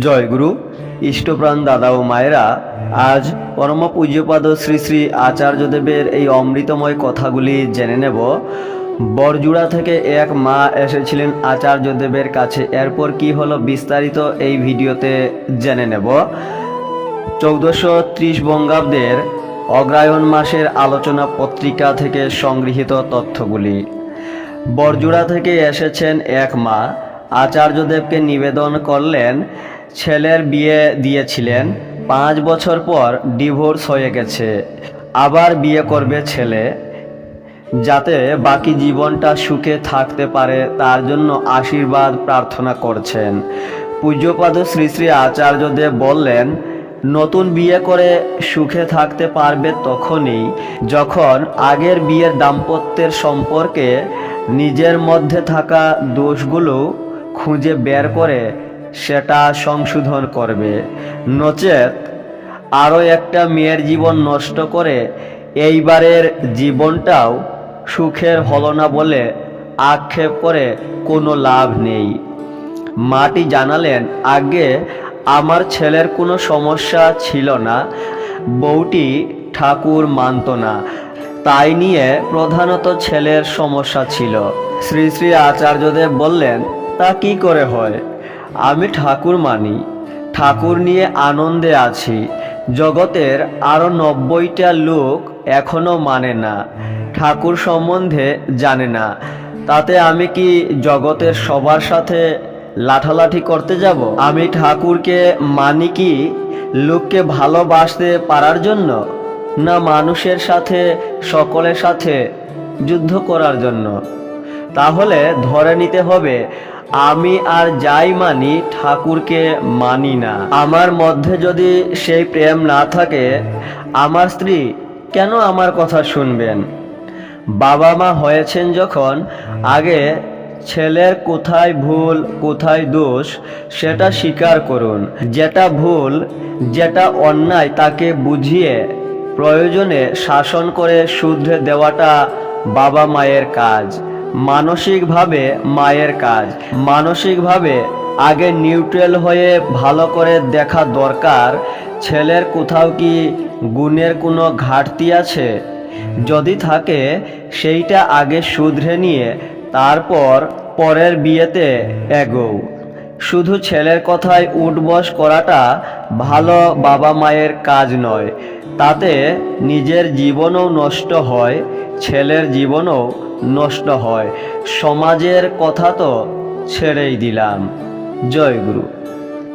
জয় গুরু। ইষ্টপ্রাণ দাদা ও মায়েরা, আজ পরম পূজ্যপাদ শ্রী শ্রী আচার্যদেবের এই অমৃতময় কথাগুলি জেনে নেব। বরজুড়া থেকে এক মা এসেছিলেন আচার্যদেবের কাছে। এরপর কি হলো বিস্তারিত এই ভিডিওতে জেনে নেব। চৌদ্দশো ত্রিশ বঙ্গাব্দের অগ্রায়ণ মাসের আলোচনা পত্রিকা থেকে সংগৃহীত তথ্যগুলি। বরজুড়া থেকে এসেছেন এক মা। আচার্যদেবকে নিবেদন করলেন ছেলের বিয়ে দিয়েছিলেন। পাঁচ বছর পর ডিভোর্স হয়ে গেছে। আবার বিয়ে করবে ছেলে। যাতে বাকি জীবনটা সুখে থাকতে পারে, তার জন্য আশীর্বাদ প্রার্থনা করছেন। পূজ্যপাদ শ্রী শ্রী আচার্যদেব বললেন, নতুন বিয়ে করে সুখে থাকতে পারবে তখনই যখন আগের বিয়ের দাম্পত্যের সম্পর্কে নিজের মধ্যে থাকা দোষগুলো খুঁজে বের করে সেটা সংশোধন করবে। নচেত আরও একটা মেয়ের জীবন নষ্ট করে এইবারের জীবনটাও সুখের হলো না বলে আক্ষেপ করে কোনো লাভ নেই। মাটি জানালেন, আগে আমার ছেলের কোনো সমস্যা ছিল না। বউটি ঠাকুর মানত না। তাই নিয়ে প্রধানত ছেলের সমস্যা ছিল। শ্রী শ্রী আচার্যদেব বললেন, তা কি করে হয়? আমি ঠাকুর মানি, ঠাকুর নিয়ে আনন্দে আছি। জগতের আরও নব্বইটা লোক এখনও মানে না, ঠাকুর সম্বন্ধে জানে না। তাতে আমি কি জগতের সবার সাথে লাঠালাঠি করতে যাব? আমি ঠাকুরকে মানি কি লোককে ভালোবাসতে পারার জন্য, না মানুষের সাথে, সকলের সাথে যুদ্ধ করার জন্য? তাহলে ধরে নিতে হবে আমি আর যাই মানি, ঠাকুরকে মানি না। আমার মধ্যে যদি সেই প্রেম না থাকে, আমার স্ত্রী কেন আমার কথা শুনবেন? বাবা মা হয়েছেন যখন, আগে ছেলের কোথায় ভুল, কোথায় দোষ, সেটা স্বীকার করুন। যেটা ভুল, যেটা অন্যায়, তাকে বুঝিয়ে প্রয়োজনে শাসন করে শুধরে দেওয়াটা বাবা মায়ের কাজ। মানসিকভাবে মায়ের কাজ। মানসিকভাবে আগে নিউট্রাল হয়ে ভালো করে দেখা দরকার। ছেলের কোথাও কি গুণের কোনো ঘাটতি আছে? যদি থাকে, সেইটা আগে শুধরে নিয়ে তারপর পরের বিয়েতে এগোও শুধু ছেলের কথায় উঠবস করাটা ভালো বাবা মায়ের কাজ নয়। তাতে নিজের জীবনও নষ্ট হয়, ছেলের জীবনও নষ্ট হয়। সমাজের কথা তো ছেড়েই দিলাম। জয় গুরু।